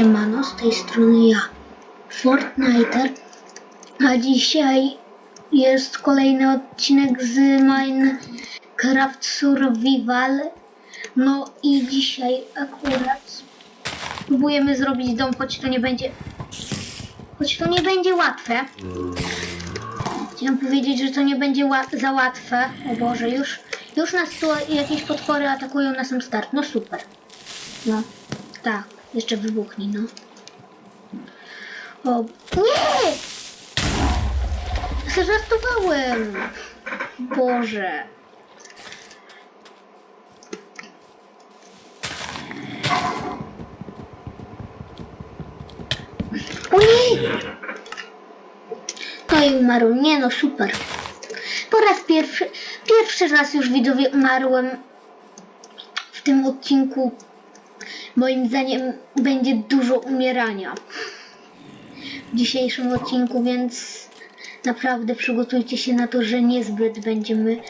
Siemano, z tej strony ja, Fortniter, a dzisiaj jest kolejny odcinek z Minecraft Survival. No i dzisiaj akurat próbujemy zrobić dom, choć to nie będzie, choć to nie będzie łatwe. Chciałem powiedzieć, że to nie będzie za łatwe. O Boże, już, już nas tu jakieś potwory atakują na sam start. No super. No, tak, jeszcze wybuchnie, no. O, nie! Zażartowałem! Boże. O nie! No i umarł. Nie no, super. Po raz pierwszy, pierwszy raz już widzowie umarłem w tym odcinku. Moim zdaniem będzie dużo umierania w dzisiejszym odcinku, więc naprawdę przygotujcie się na to, że niezbyt będziemy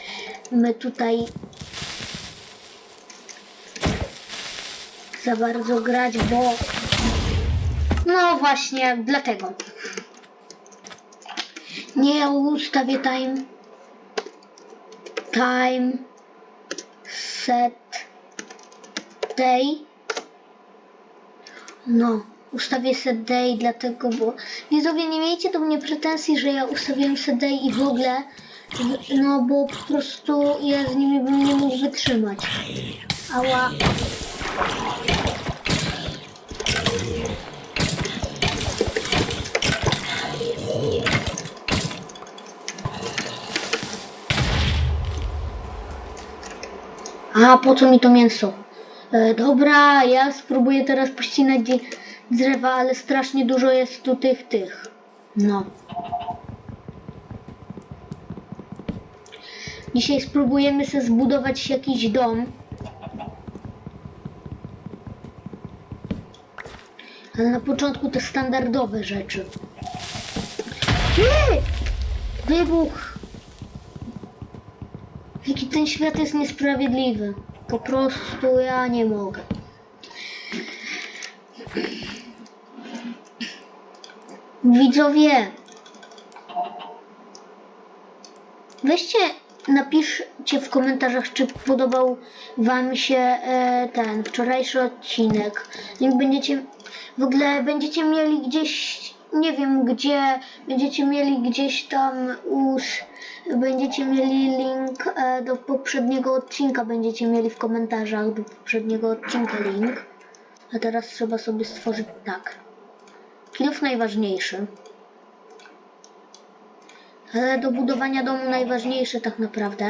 my tutaj za bardzo grać, bo no właśnie dlatego. Nie ustawię time time set day no, ustawię set day, dlatego, bo widzowie nie miejcie do mnie pretensji, że ja ustawiłem set day i w ogóle, no bo po prostu ja z nimi bym nie mógł wytrzymać. Ała. A po co mi to mięso? E, dobra, ja spróbuję teraz pościnać drzewa, ale strasznie dużo jest tu tych, tych. No. Dzisiaj spróbujemy sobie zbudować jakiś dom. Ale na początku te standardowe rzeczy. Nie! Wybuch! Jaki ten świat jest niesprawiedliwy. Po prostu ja nie mogę. Widzowie, weźcie, napiszcie w komentarzach, czy podobał Wam się e, ten wczorajszy odcinek. Jak będziecie, w ogóle będziecie mieli gdzieś, nie wiem gdzie, będziecie mieli gdzieś tam us, będziecie mieli link e, do poprzedniego odcinka, będziecie mieli w komentarzach do poprzedniego odcinka link. A teraz trzeba sobie stworzyć tak. Kilów najważniejszy. Ale do budowania domu najważniejsze tak naprawdę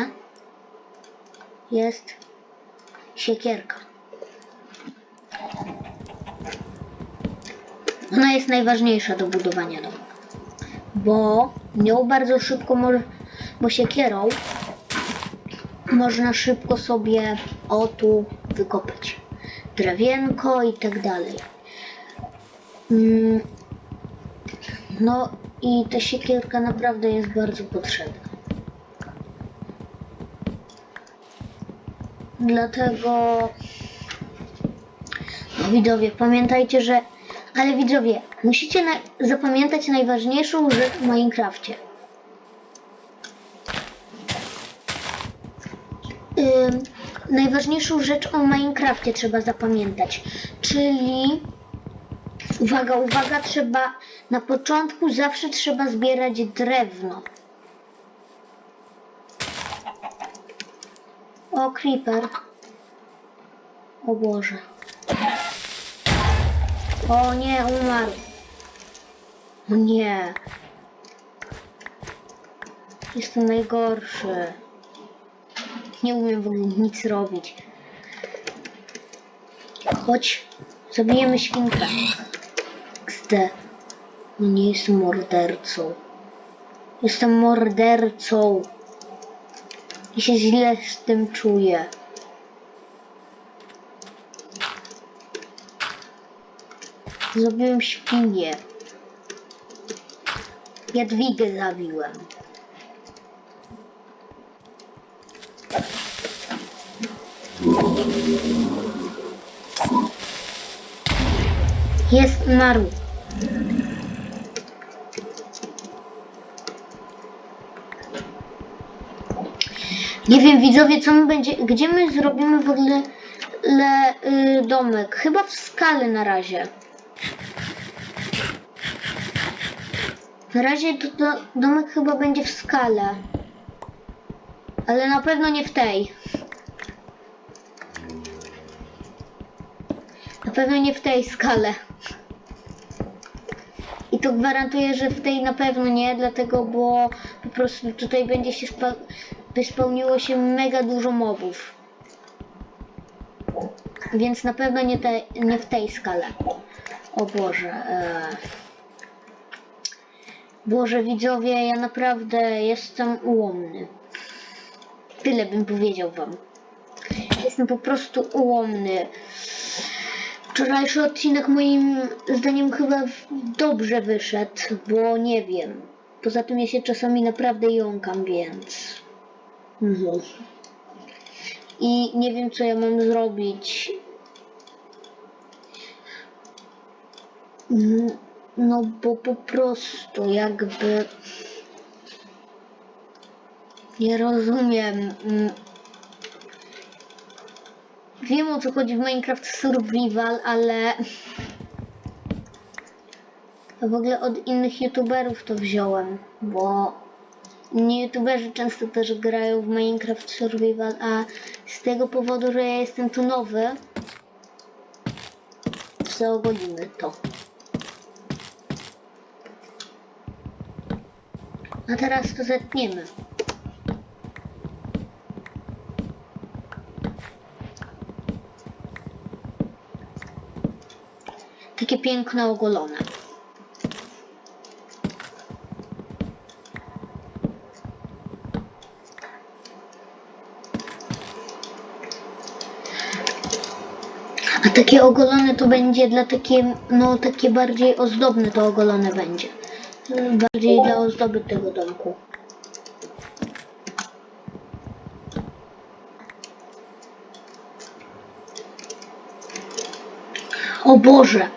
jest siekierka. Ona jest najważniejsza do budowania domu. Bo nią bardzo szybko może, bo siekierą można szybko sobie o tu wykopać drewienko i tak dalej. Mm, No i ta siekierka naprawdę jest bardzo potrzebna. Dlatego no, widzowie, pamiętajcie, że ale widzowie, musicie na... zapamiętać najważniejszą rzecz w Minecrafcie. Ym, najważniejszą rzecz o Minecrafcie trzeba zapamiętać, czyli uwaga, uwaga, trzeba na początku zawsze trzeba zbierać drewno. O, creeper. O Boże. O nie, umarł. O nie. Jestem najgorszy. Nie umiem w ogóle nic robić. Chodź, zabijemy świnkę. XD. No nie jestem mordercą. Jestem mordercą. I się źle z tym czuję. Zabiłem świnię. Jadwigę zabiłem. Jest umarł. Nie wiem widzowie, co my będzie, gdzie my zrobimy w ogóle le, y, domek. Chyba w skale na razie. Na razie to, to domek chyba będzie w skale. Ale na pewno nie w tej. Na pewno nie w tej skale. I to gwarantuję, że w tej na pewno nie, dlatego bo po prostu tutaj będzie się spa wyspełniło się mega dużo mobów. Więc na pewno nie, te, nie w tej skale. O Boże. E... Boże widzowie, ja naprawdę jestem ułomny. Tyle bym powiedział wam. Jestem po prostu ułomny. Wczorajszy odcinek moim zdaniem chyba dobrze wyszedł, bo nie wiem. Poza tym ja się czasami naprawdę jąkam, więc... Mhm. I nie wiem co ja mam zrobić. Mm, No bo po prostu jakby... Nie rozumiem. mm, Wiem o co chodzi w Minecraft Survival, ale w ogóle od innych youtuberów to wziąłem, bo inni youtuberzy często też grają w Minecraft Survival, a z tego powodu, że ja jestem tu nowy, zaogolimy to. A teraz to zetniemy. Takie piękne ogolone. A takie ogolone to będzie dla takie, no takie bardziej ozdobne to ogolone będzie. Bardziej dla ozdoby tego domku. O Boże!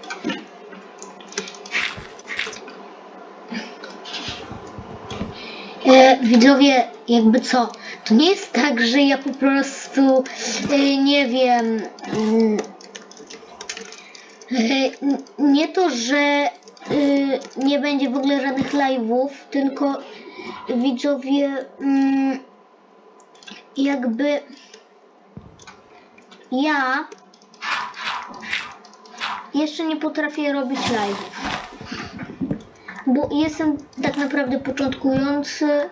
E, widzowie, jakby co, to nie jest tak, że ja po prostu, e, nie wiem, mm, e, nie to, że e, nie będzie w ogóle żadnych live'ów, tylko widzowie, mm, jakby ja jeszcze nie potrafię robić live'ów bo jestem tak naprawdę początkujący,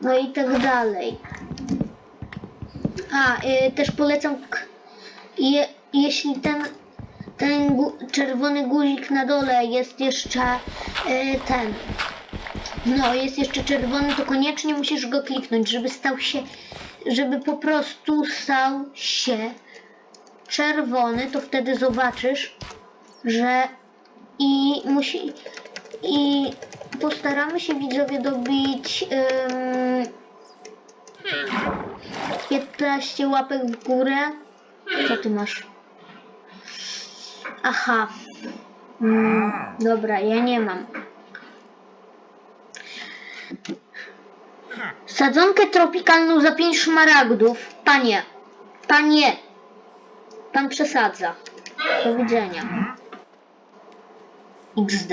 no i tak dalej. A, y, też polecam, je, jeśli ten, ten gu, czerwony guzik na dole jest jeszcze y, ten, no jest jeszcze czerwony, to koniecznie musisz go kliknąć, żeby stał się, żeby po prostu stał się czerwony, to wtedy zobaczysz, że i musi i postaramy się widzowie dobić ym, 15 łapek w górę. Co ty masz? Aha. Mm, dobra, ja nie mam. Sadzonkę tropikalną za 5 szmaragdów. Panie, panie, pan przesadza. Do widzenia. XD.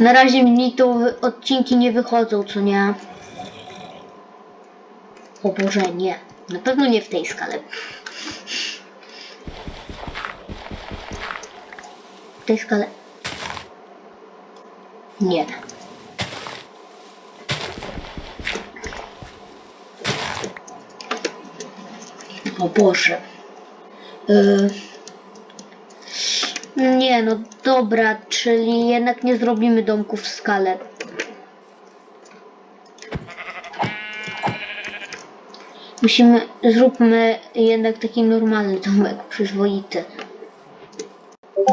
Na razie mi wy- odcinki nie wychodzą, co nie? O Boże, nie. Na pewno nie w tej skale. W tej skale. Nie. O Boże. Y... Nie no, dobra, czyli jednak nie zrobimy domku w skale. Musimy, zróbmy jednak taki normalny domek, przyzwoity.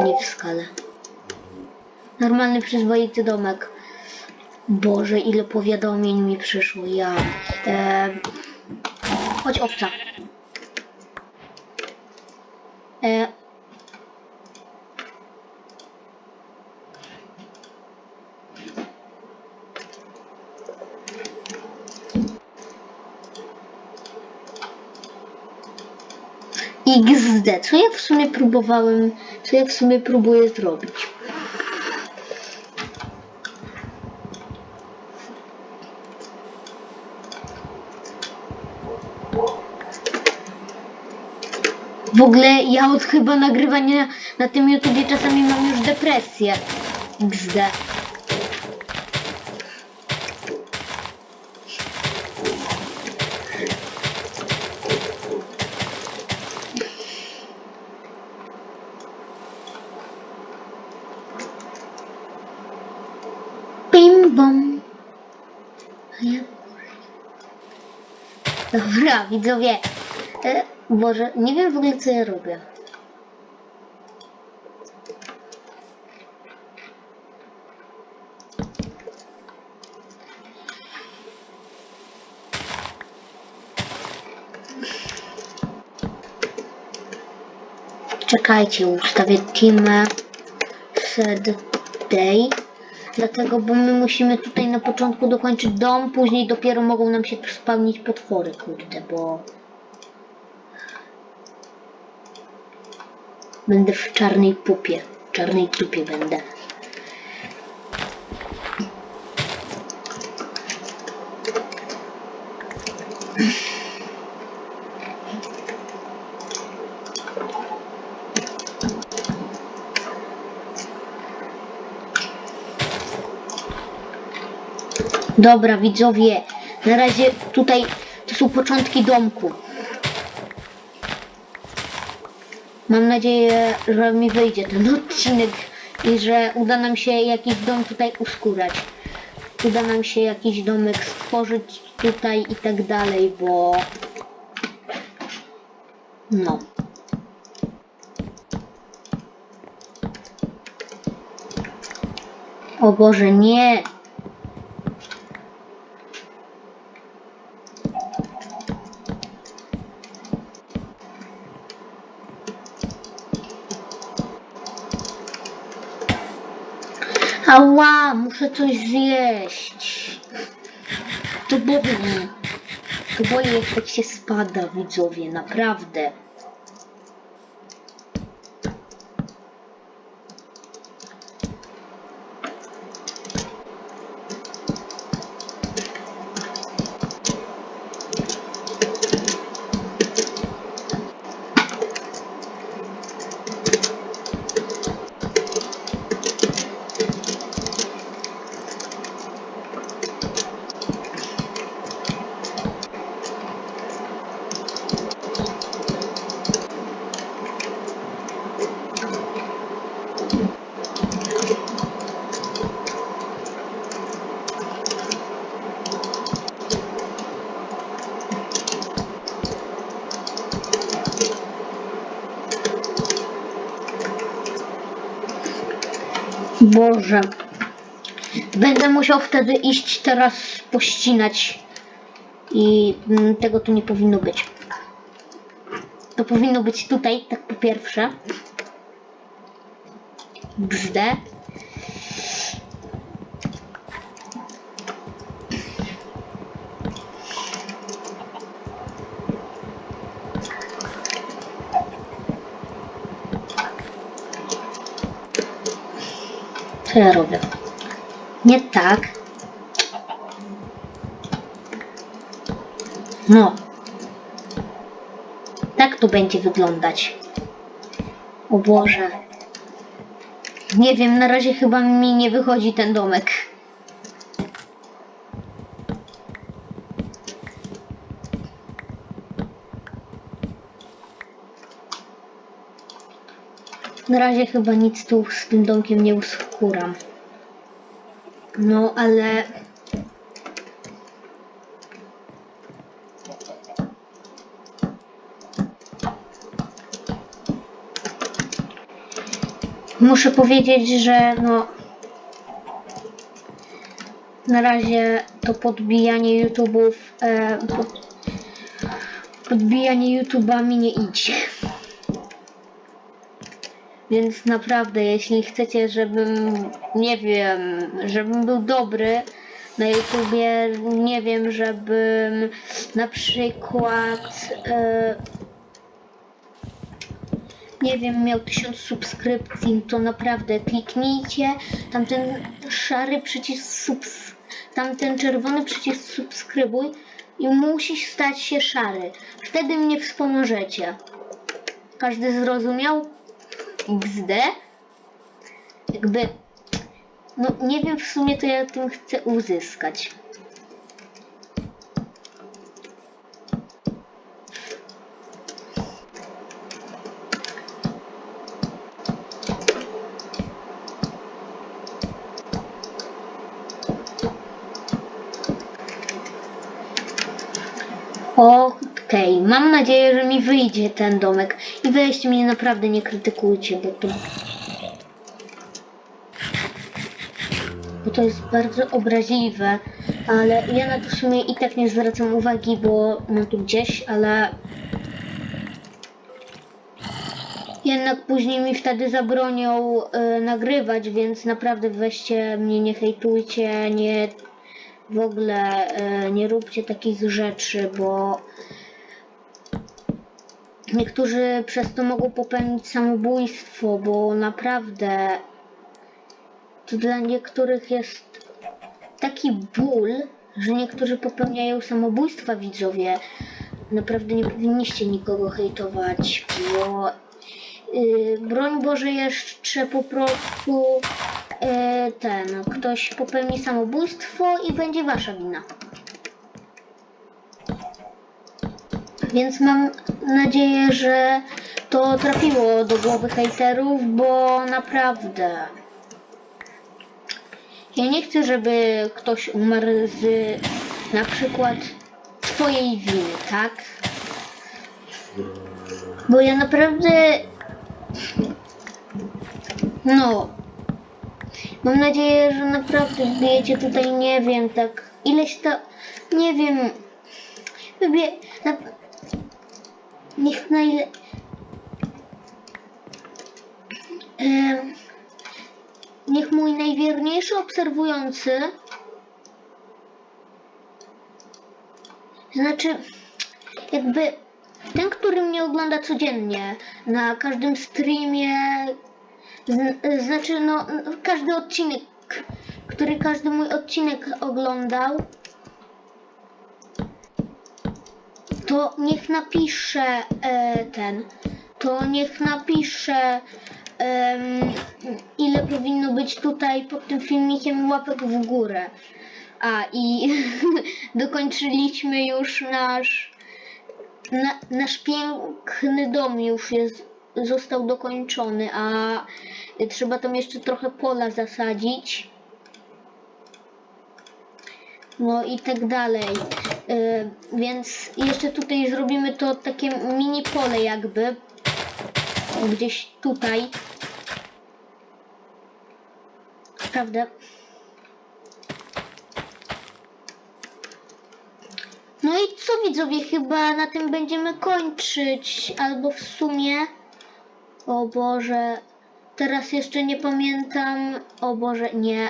Nie w skale. Normalny, przyzwoity domek. Boże, ile powiadomień mi przyszło, ja. E, chodź owca. E, XD, co ja w sumie próbowałem, co ja w sumie próbuję zrobić? W ogóle ja od chyba nagrywania na tym YouTubie czasami mam już depresję. XD. Bim bom. A ja... Dobra, widzowie. E, Boże, nie wiem w ogóle co ja robię. Czekajcie, ustawię teamę set day. Dlatego, bo my musimy tutaj na początku dokończyć dom, później dopiero mogą nam się spełnić potwory, kurde, bo... Będę w czarnej pupie, w czarnej kipie będę. Dobra, widzowie, na razie tutaj to są początki domku. Mam nadzieję, że mi wyjdzie ten odcinek i że uda nam się jakiś dom tutaj uskórać. Uda nam się jakiś domek stworzyć tutaj i tak dalej, bo... No. O Boże, nie! Coś zjeść. To boli. To boli jak tak się spada, widzowie, naprawdę. Boże. Będę musiał wtedy iść teraz pościnać. I mm, tego tu nie powinno być. To powinno być tutaj, tak po pierwsze. Bzdę. Co ja robię? Nie tak. No. Tak to będzie wyglądać. O Boże. Nie wiem, na razie chyba mi nie wychodzi ten domek. Na razie chyba nic tu z tym domkiem nie uskuram. No, ale... Muszę powiedzieć, że no... na razie to podbijanie YouTube'ów, e, pod, podbijanie YouTube'ami nie idzie. Więc naprawdę, jeśli chcecie, żebym, nie wiem, żebym był dobry na YouTubie, nie wiem, żebym na przykład, e, nie wiem, miał tysiąc subskrypcji, to naprawdę kliknijcie tamten szary przycisk subs, tamten czerwony przycisk subskrybuj i musi stać się szary. Wtedy mnie wspomożecie. Każdy zrozumiał? XD? Jakby, no nie wiem w sumie to ja tym chcę uzyskać. Okej, mam nadzieję, że mi wyjdzie ten domek. I weźcie mnie naprawdę nie krytykujcie, bo to... Bo to jest bardzo obraźliwe, ale ja na to w sumie i tak nie zwracam uwagi, bo mam tu gdzieś, ale... Jednak później mi wtedy zabronią e, nagrywać, więc naprawdę weźcie mnie, nie hejtujcie, nie w ogóle e, nie róbcie takich rzeczy, bo niektórzy przez to mogą popełnić samobójstwo, bo naprawdę to dla niektórych jest taki ból, że niektórzy popełniają samobójstwa widzowie. Naprawdę nie powinniście nikogo hejtować, bo yy, broń Boże jeszcze po prostu yy, ten, ktoś popełni samobójstwo i będzie wasza wina. Więc mam nadzieję, że to trafiło do głowy hejterów, bo naprawdę. Ja nie chcę, żeby ktoś umarł z na przykład twojej winy, tak? Bo ja naprawdę. No. Mam nadzieję, że naprawdę wbijecie tutaj, nie wiem, tak. Ileś to. Nie wiem. Wybie. Na, niech na ile. Em, niech mój najwierniejszy obserwujący. Znaczy, jakby ten, który mnie ogląda codziennie, na każdym streamie, znaczy, no, każdy odcinek, który każdy mój odcinek oglądał, to niech napisze e, ten, to niech napisze em, ile powinno być tutaj pod tym filmikiem łapek w górę. A i dokończyliśmy już nasz na, nasz piękny dom już jest, został dokończony, a trzeba tam jeszcze trochę pola zasadzić. No i tak dalej. Y, więc jeszcze tutaj zrobimy to takie mini pole jakby. Gdzieś tutaj. Prawda? No i co widzowie, chyba na tym będziemy kończyć, albo w sumie, o Boże, teraz jeszcze nie pamiętam, o Boże, nie,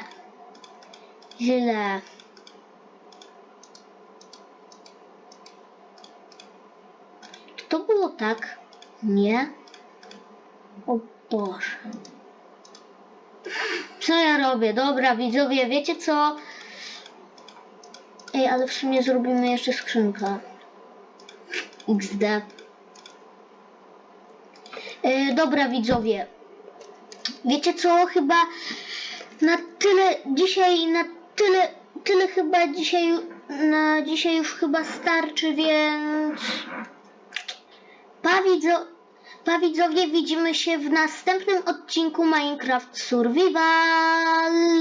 źle. Czy to było tak? Nie? O Boże. Co ja robię? Dobra, widzowie, wiecie co? Ej, ale w sumie zrobimy jeszcze skrzynkę. XD. E, dobra, widzowie. Wiecie co? Chyba na tyle dzisiaj, na tyle, tyle chyba dzisiaj, na dzisiaj już chyba starczy, więc... Pa, widzo, pa widzowie, widzimy się w następnym odcinku Minecraft Survival.